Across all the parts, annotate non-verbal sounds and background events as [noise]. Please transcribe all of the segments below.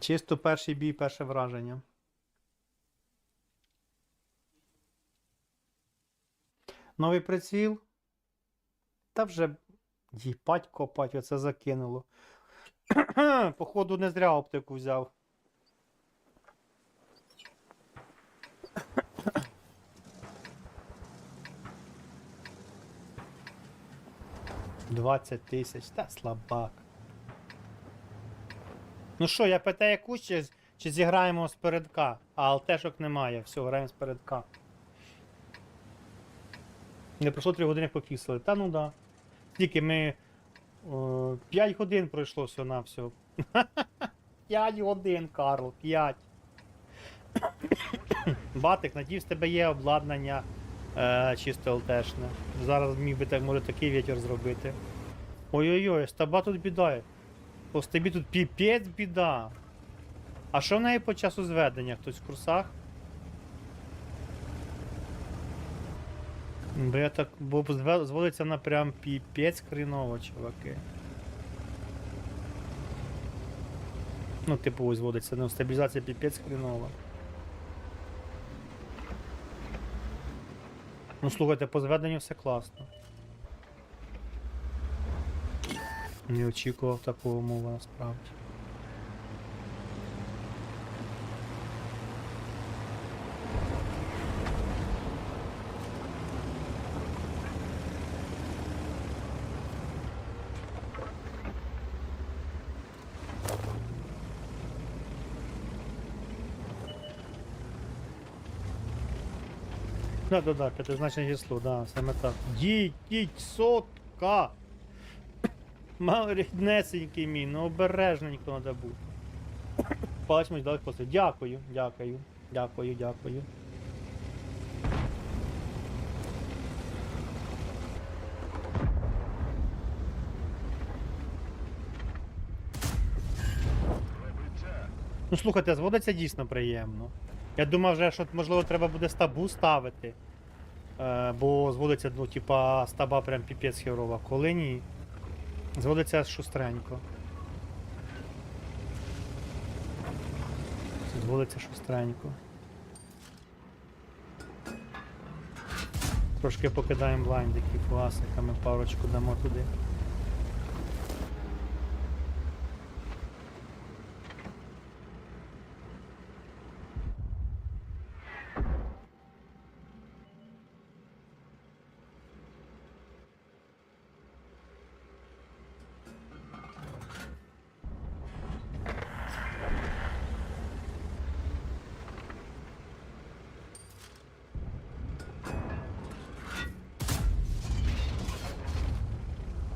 Чисто перший бій, перше враження. Новий приціл. Та вже їпать копать, оце закинуло. [clears throat] Походу, не зря оптику взяв. [clears throat] Двадцять тисяч, та слабак. Ну що, я питаю якусь, чи, чи зіграємо з передка? А алтешок немає, все, граємо з передка. Не пройшло 3 години покісили. Та ну да. Тільки ми. О, 5 годин пройшло все на все. 5 годин, Карл, 5. [coughs] Батик, надіюсь, в тебе є обладнання е, чисто ЛТшне. Зараз міг би так, може такий вітер зробити. Ой-ой-ой, з таба тут біда. По стебі тут піпець біда. А що в неї по часу зведення? Хтось в курсах? Бо я так. Бо зводиться на прям піпець хріново, чуваки. Ну, типу, ось зводиться, ну, стабілізація піпець хрінова. Ну слухайте, по зведенню все класно. Не очікував такого мова насправді. Да, да, да, п'ятизначне число, да, саме так. Діть, сотка! Мав ріднесенький мій, ну обережненько треба бути. Бачимо, далі после. Дякую, дякую, дякую, дякую. Ну слухайте, зводиться дійсно приємно. Я думав, вже, що можливо треба буде стабу ставити. Е, бо зводиться, ну, типа, стаба прям піпець херова. Коли ні. Зводиться шустренько. Зводиться шустренько. Трошки покидаємо блайндики класиками, парочку дамо туди.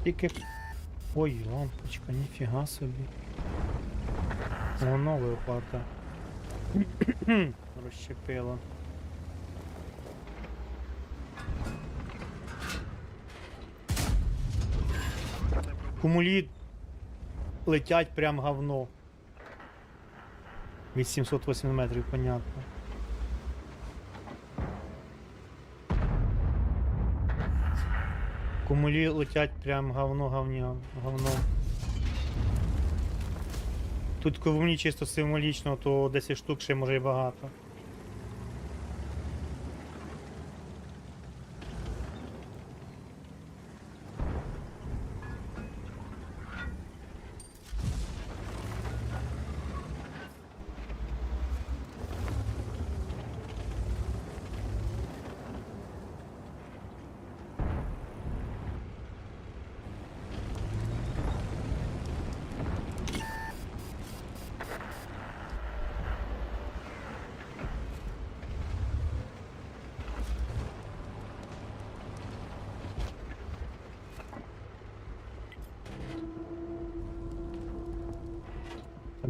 Тільки. Ой, лампочка, ніфіга собі. Воно виплата. [clears throat] Розщепило. Кумулі летять прям говно. Від 708 метрів, понятно. Кумулі летять прям говно, говно говно. Тут кумулі чисто символічно, то 10 штук ще може і багато.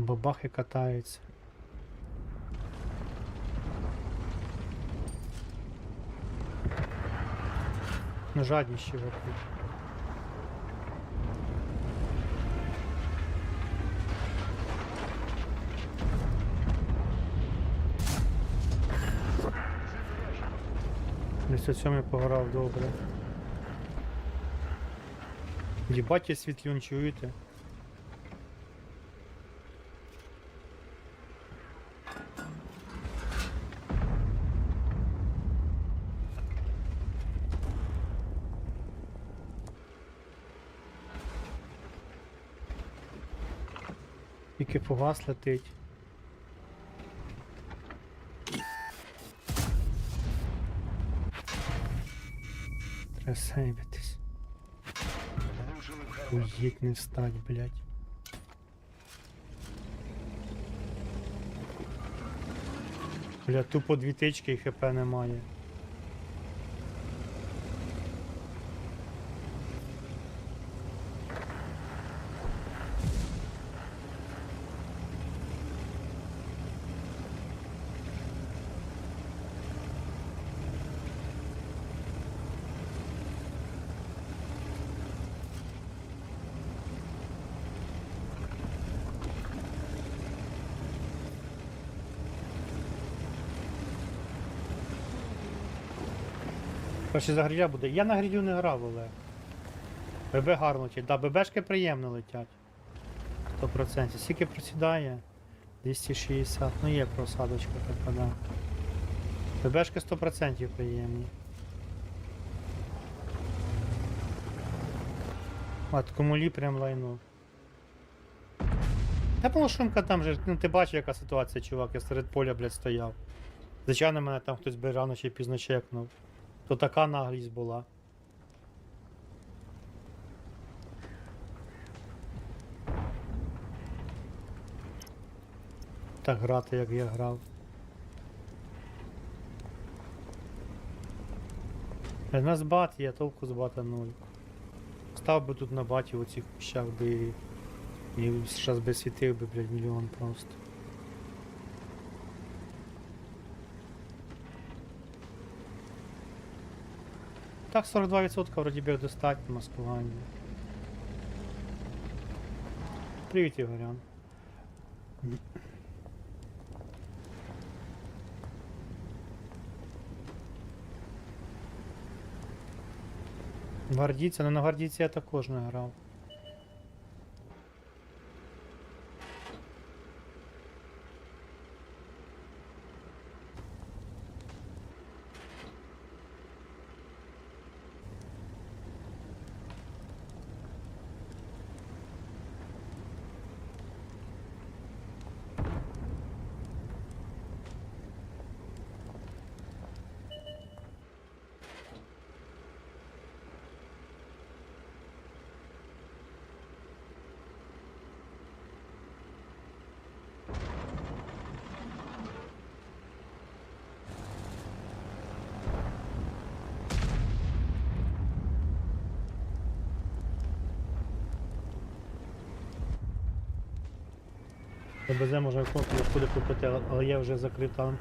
Бабахи катаються. Ну жадніші вокруг. Десь о цьому я пограв добре. Я світлюн чуєте? Тільки фугас летить. Треба сейвитись. Уїдь не встать, блядь. Бля, тупо дві тички і хп немає. Короче, за гріля буде. Я на грілю не грав, але. ББ гарно летять. Да, ББшки приємно летять. 100%. Скільки просідає? 260. Ну є просадочка така, да. ББшки 100% приємні. А, комулі прям лайно. Та полошумка там же, ну ти бачиш, яка ситуація, чувак, я серед поля, блядь, стояв. Звичайно, мене там хтось би рано чи пізно чекнув. То така наглість була. Так грати, як я грав. У нас бат є, толку з бата нуль. Став би тут на баті в оцих кущах і зараз би світив би, блядь, мільйон просто. Так, 42% вроді би достатньо маскування. Привіт, Ігорян. Гвардійця, ну на гвардійці я також не грав. БЗ можна кнопку шкоди купити, але я вже закрив танк.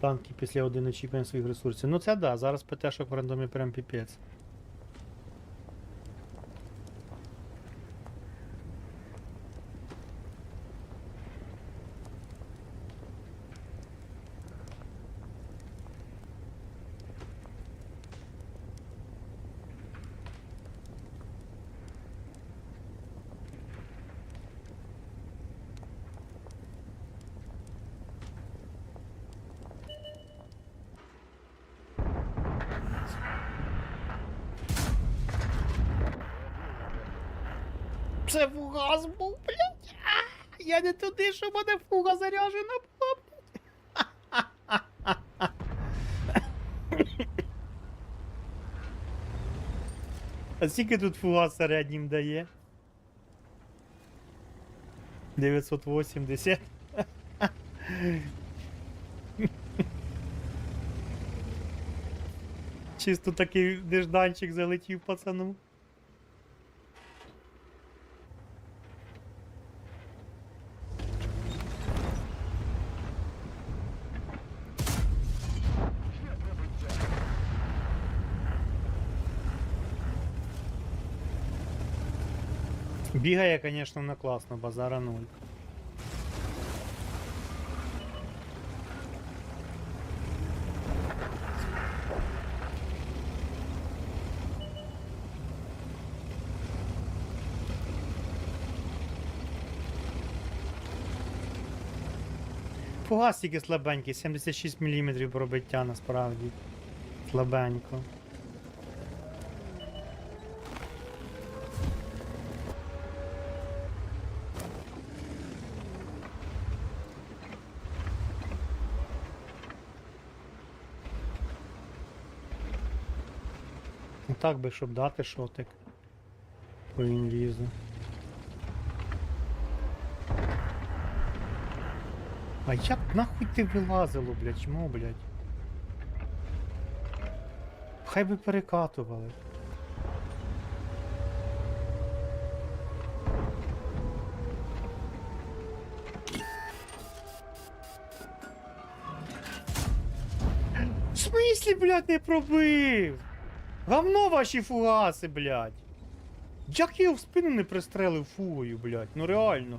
Танки після один очікування своїх ресурсів. Ну це да, зараз ПТ-шок в рандомі прям піпець. Це фугас був, блядь. Я не туди, що мене фуга заряжена була. А скільки тут фугас середнім дає? 980. Чисто такий нежданчик залетів пацану. Бігає, конечно, на класно, базара нуль. Фугас тільки слабенький, 76 мм пробиття насправді. Слабенько. Так би, щоб дати шотик. По інвізу. А як нахуй ти вилазило, блядь, чмо, блядь? Хай би перекатували. В смислі, блядь, не пробив? Говно ваші фугаси, блядь. Як я в спину не пристрелив фугою, блядь? Ну реально.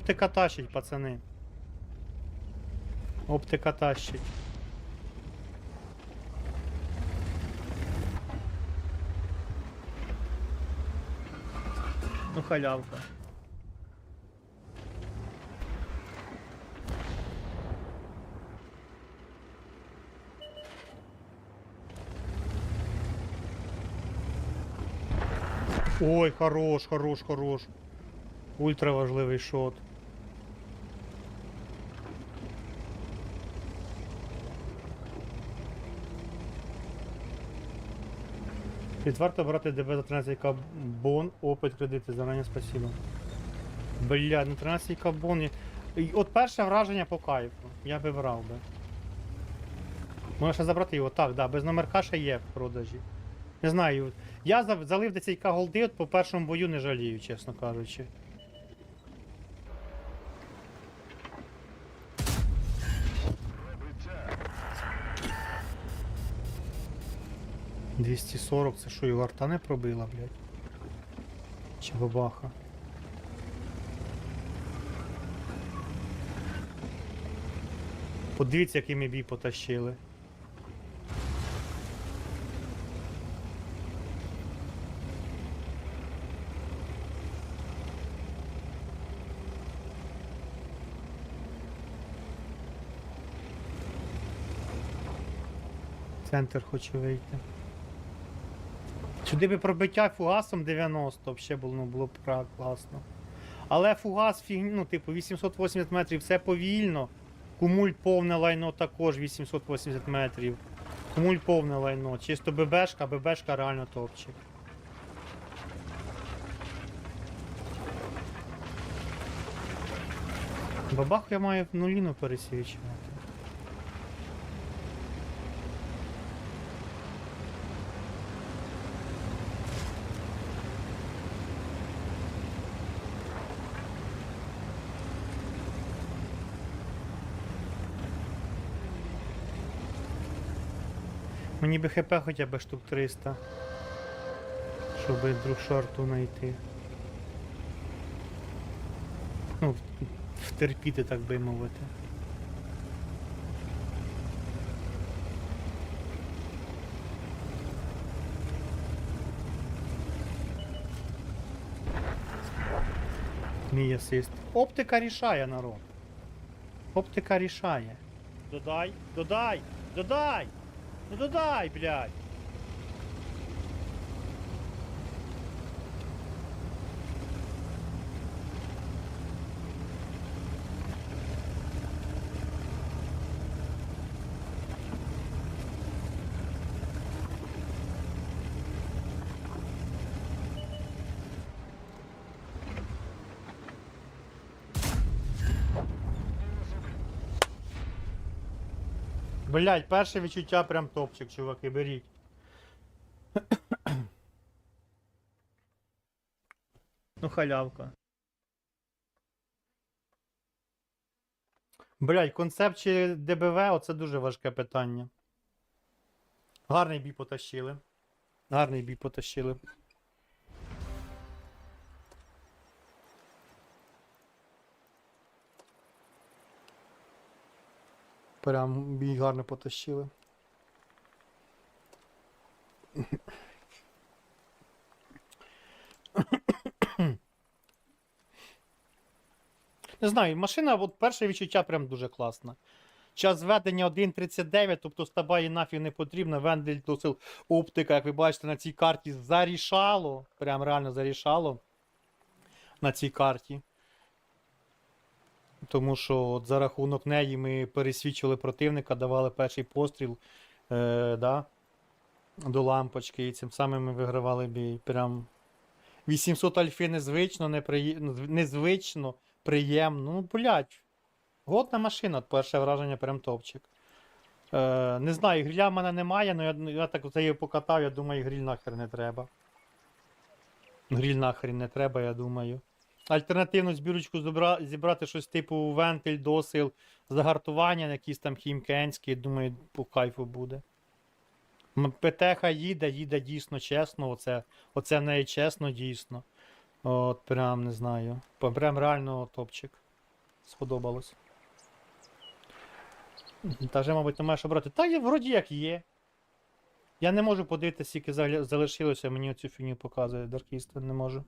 Оптика тащить, пацани. Оптика тащить. Ну, халявка. Ой, хорош, хорош, хорош. Ультра важливий шот. Відверто брати ДБ за 13 кабон, опит кредити, зарані спасибо. Бля, на 13 кабон. От перше враження по кайфу. Я би брав би. Можна ще забрати його. Так, да, без номерка ще є в продажі. Не знаю. Я за- залив 10 голди, от по першому бою не жалію, чесно кажучи. Двісті сорок, це що, його арта не пробила, блядь? Чи бабаха? Подивіться, який ми бій потащили. Центр хоче вийти. Сюди би пробиття фугасом 90 взагалі було, ну, було б класно. Але фугас ну, типу, 880 метрів це повільно. Кумуль повне лайно також 880 метрів. Кумуль повне лайно. Чисто ББшка, ББшка реально топчик. Бабаху я маю нуліну пересвічувати. Мені би хп хоча б штук 300. Щоб друг шорту знайти. Ну, втерпіти, так би мовити. Мій асист. Оптика рішає, народ. Оптика рішає. Додай, додай, додай! Ну додай, блядь! Блять, перше відчуття прям топчик, чуваки, беріть. ну, халявка. Блять, концепт чи ДБВ оце дуже важке питання. Гарний бій потащили. Гарний бій потащили. Прям бій гарно потащили. Не знаю, машина, от перше відчуття прям дуже класна. Час зведення 1.39, тобто стаба їй нафіг не потрібна, вендель досил оптика, як ви бачите, на цій карті зарішало. Прям реально зарішало на цій карті. Тому що от за рахунок неї ми пересвічували противника, давали перший постріл е, да, до лампочки, і цим самим ми вигравали бій. Прям 800 альфи незвично, неприє... ну, незвично, приємно. Ну, блядь. Годна машина, перше враження прям топчик. Е, не знаю, гриля в мене немає, але я, ну, я так це її покатав, я думаю, гриль нахер не треба. Гриль нахер не треба, я думаю. Альтернативну збірочку зібра... зібрати щось типу вентиль, досил, загартування, якісь там хімкенські, думаю, по кайфу буде. ПТХ їде, їде дійсно чесно, оце, оце в неї чесно, дійсно. От прям не знаю. Прям реально топчик. Сподобалось. Та вже, мабуть, немає що брати. Та вроді як є. Я не можу подивитися, скільки залишилося, мені оцю фігню показує Даркіст, не можу.